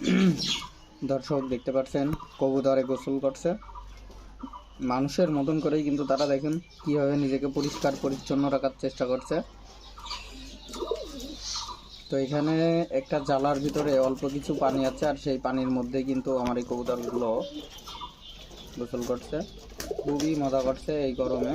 দর্শক দেখতে পাচ্ছেন, কবুতরে গোসল করছে। মানুষের মতন করেই কিন্তু তারা দেখেন কীভাবে নিজেকে পরিষ্কার, পরিচ্ছন্ন রাখার চেষ্টা করছে। তো এখানে একটা জালার ভিতরে অল্প কিছু পানি আছে, আর সেই পানির মধ্যে কিন্তু আমার এই কবুতরগুলো গোসল করছে। খুবই মজা করছে এই গরমে।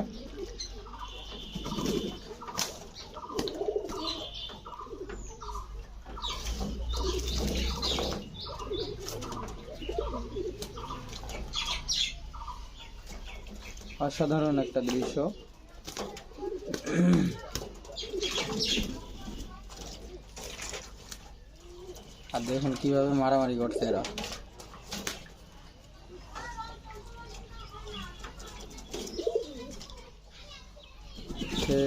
অসাধারণ একটা দৃশ্য। আর দেখুন কীভাবে মারামারি করছে এরা। সে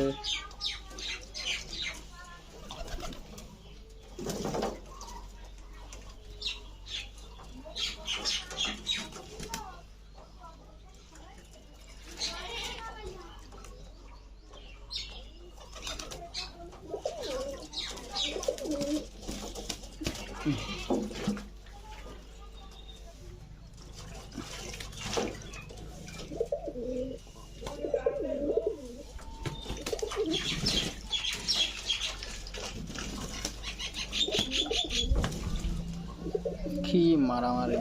কি মারামারি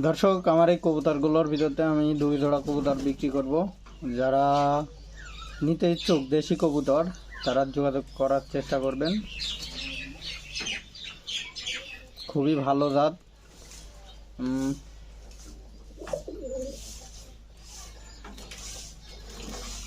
দর্শক, আমার এই কবুতরগুলোর ভিতরতে আমি দুই জোড়া কবুতর বিক্রি করব। যারা নিতে ইচ্ছুক দেশি কবুতর, তারা যোগাযোগ করার চেষ্টা করবেন। খুবই ভালো জাত।